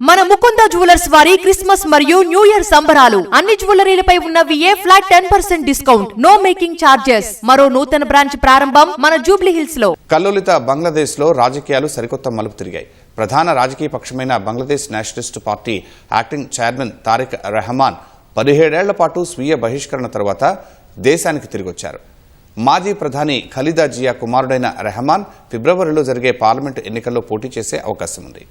మన ముకుంద జ్యువెలర్స్ వారి క్రిస్మస్ మరియు న్యూ ఇయర్ సంబరాలు. అన్ని జ్యువెలరీలపై ఉన్న VA flat ten percent discount. No making charges. మరో నూతన బ్రాంచ్ ప్రారంభం మన జూబ్లీ హిల్స్లో కల్లోలిత బంగ్లాదేశ్లో రాజకీయాలు సరికొత్త మలుపు తిరిగాయి. ప్రధాన రాజకీయ పక్షమైన Bangladesh nationalist party acting chairman Tarique Rahman పదిహేడేళ్ళ పాటు స్వీయ బహిష్కరణ తర్వాత దేశానికి తిరిగొచ్చారు. మాజీ ప్రధాని ఖలీదా జియా కుమారుడైన రెహమాన్ ఫిబ్రవరిలో జరిగే పార్లమెంటు ఎన్నికల్లో పోటీ చేసే అవకాశం ఉంది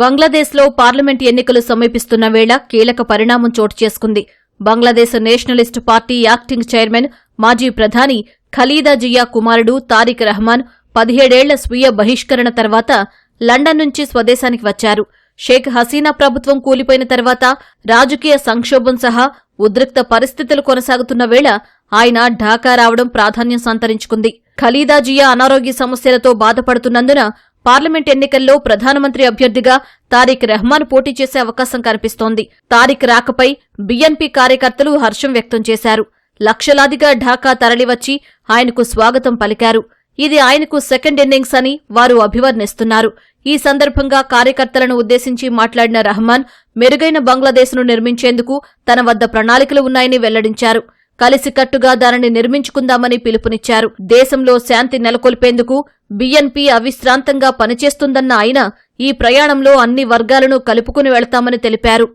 బంగ్లాదేశ్లో పార్లమెంట్ ఎన్నికలు సమీపిస్తున్న వేళ కీలక పరిణామం చోటు చేసుకుంది. Bangladesh nationalist party acting chairman మాజీ ప్రధాని ఖలీదా జియా కుమారుడు తారిక్ రహమాన్ పదిహేడేళ్ళ స్వీయ బహిష్కరణ తర్వాత లండన్ నుంచి స్వదేశానికి వచ్చారు. షేక్ హసీనా ప్రభుత్వం కూలిపోయిన తర్వాత రాజకీయ సంక్షోభం సహా ఉద్రిక్త పరిస్థితులు కొనసాగుతున్న వేళ ఆయన ఢాకా రావడం ప్రాధాన్యం సంతరించుకుంది. ఖలీదా జియా అనారోగ్య సమస్యలతో బాధపడుతున్నందున పార్లమెంట్ ఎన్నికల్లో ప్రధానమంత్రి అభ్యర్థిగా తారిక్ రెహమాన్ పోటీ చేసే అవకాశం కనిపిస్తోంది. తారిక్ రాకపై బీఎన్పీ కార్యకర్తలు హర్షం వ్యక్తం చేశారు. లక్షలాదిగా ఢాకా తరలివచ్చి ఆయనకు స్వాగతం పలికారు. ఇది ఆయనకు సెకండ్ ఇన్నింగ్స్ అని వారు అభివర్ణిస్తున్నారు. ఈ సందర్భంగా కార్యకర్తలను ఉద్దేశించి మాట్లాడిన రహమాన్ మెరుగైన బంగ్లాదేశ్ను నిర్మించేందుకు తన వద్ద ప్రణాళికలు ఉన్నాయని వెల్లడించారు. కలిసికట్టుగా దానిని నిర్మించుకుందామని పిలుపునిచ్చారు. దేశంలో శాంతి నెలకొల్పేందుకు బీఎన్పీ అవిశ్రాంతంగా పనిచేస్తుందన్న ఆయన ఈ ప్రయాణంలో అన్ని వర్గాలను కలుపుకుని వెళతామని తెలిపారు.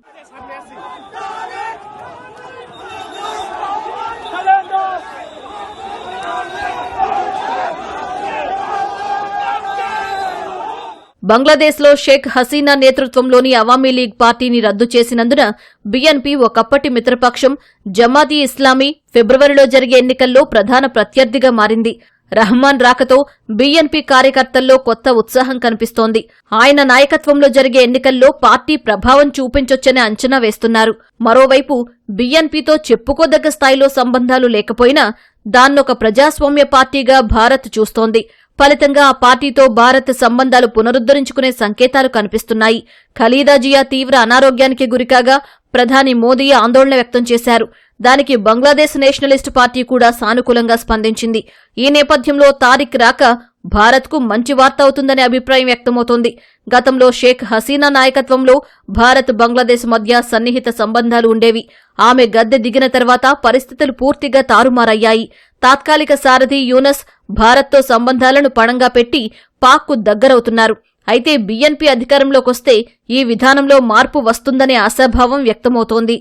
బంగ్లాదేశ్లో షేక్ హసీనా నేతృత్వంలోని అవామీ లీగ్ పార్టీని రద్దు చేసినందున బీఎన్పీ ఒకప్పటి మిత్రపక్షం జమాతీ ఇస్లామీ ఫిబ్రవరిలో జరిగే ఎన్నికల్లో ప్రధాన ప్రత్యర్థిగా మారింది. రహమాన్ రాకతో బీఎన్పీ కార్యకర్తల్లో కొత్త ఉత్సాహం కనిపిస్తోంది. ఆయన నాయకత్వంలో జరిగే ఎన్నికల్లో పార్టీ ప్రభావం చూపించొచ్చని అంచనా వేస్తున్నారు. మరోవైపు బీఎన్పీతో చెప్పుకోదగ్గ స్థాయిలో సంబంధాలు లేకపోయినా దాన్నొక ప్రజాస్వామ్య పార్టీగా భారత్ చూస్తోంది. ఫలితంగా ఆ పార్టీతో భారత్ సంబంధాలు పునరుద్ధరించుకునే సంకేతాలు కనిపిస్తున్నాయి. ఖలీదా జియా తీవ్ర అనారోగ్యానికి గురికాగా ప్రధాని మోదీ ఆందోళన వ్యక్తం చేశారు. దానికి బంగ్లాదేశ్ నేషనలిస్ట్ పార్టీ కూడా సానుకూలంగా స్పందించింది. ఈ నేపథ్యంలో తారిక్ రాక భారత్కు మంచి వార్త అవుతుందనే అభిప్రాయం వ్యక్తమవుతోంది. గతంలో షేక్ హసీనా నాయకత్వంలో భారత్ బంగ్లాదేశ్ మధ్య సన్నిహిత సంబంధాలు ఉండేవి. ఆమె గద్దె దిగిన తర్వాత పరిస్థితులు పూర్తిగా తారుమారయ్యాయి. తాత్కాలిక సారథి యూనస్ భారత్తో సంబంధాలను పణంగా పెట్టి పాక్కు దగ్గరవుతున్నారు. అయితే బీఎన్పీ అధికారంలోకొస్తే ఈ విధానంలో మార్పు వస్తుందనే ఆశాభావం వ్యక్తమవుతోంది.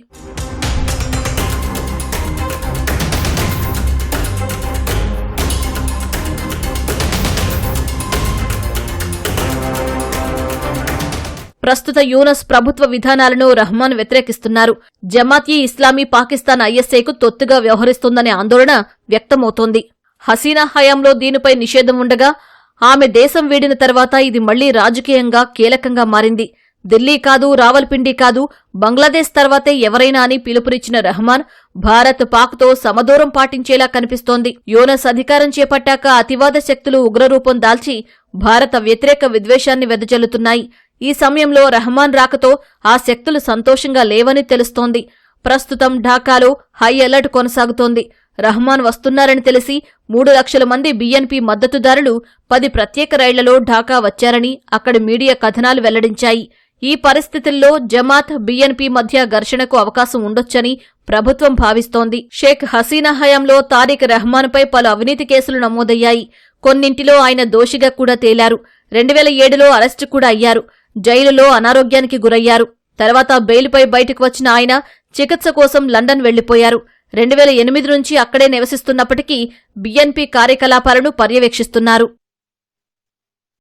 ప్రస్తుత యూనస్ ప్రభుత్వ విధానాలను రహమాన్ వ్యతిరేకిస్తున్నారు. జమాతీ ఇస్లామీ పాకిస్తాన్ ఐఎస్ఏకు తొత్తుగా వ్యవహరిస్తోందనే ఆందోళన వ్యక్తమవుతోంది. హసీనా హయాంలో దీనిపై నిషేధం ఉండగా ఆమె దేశం వీడిన తర్వాత ఇది మళ్ళీ రాజకీయంగా కీలకంగా మారింది. ఢిల్లీ కాదు రావల్పిండి కాదు బంగ్లాదేశ్ తర్వాతే ఎవరైనా అని పిలుపునిచ్చిన రెహమాన్ భారత్ పాక్తో సమదూరం పాటించేలా కనిపిస్తోంది. యోనస్ అధికారం చేపట్టాక అతివాద శక్తులు ఉగ్రరూపం దాల్చి భారత వ్యతిరేక విద్వేషాన్ని వెదజల్లుతున్నాయి. ఈ సమయంలో రెహమాన్ రాకతో ఆ శక్తులు సంతోషంగా లేవని తెలుస్తోంది. ప్రస్తుతం ఢాకాలో హై అలర్ట్ కొనసాగుతోంది. రహమాన్ వస్తున్నారని తెలిసి మూడు లక్షల మంది బీఎన్పీ మద్దతుదారులు పది ప్రత్యేక రైళ్ళలో ఢాకా వచ్చారని అక్కడి మీడియా కథనాలు వెల్లడించాయి. ఈ పరిస్థితుల్లో జమాత్ బీఎన్పీ మధ్య ఘర్షణకు అవకాశం ఉండొచ్చని ప్రభుత్వం భావిస్తోంది. షేక్ హసీనా హయాంలో తారిక్ రెహమాన్పై పలు అవినీతి కేసులు నమోదయ్యాయి. కొన్నింటిలో ఆయన దోషిగా కూడా తేలారు. రెండు వేల ఏడులో అరెస్టు కూడా అయ్యారు. జైలులో అనారోగ్యానికి గురయ్యారు. తర్వాత బెయిల్పై బయటకు వచ్చిన ఆయన చికిత్స కోసం లండన్ వెళ్ళిపోయారు రెండు వేల ఎనిమిది నుంచి అక్కడే నివసిస్తున్నప్పటికీ బీఎన్పీ కార్యకలాపాలను పర్యవేక్షిస్తున్నారు.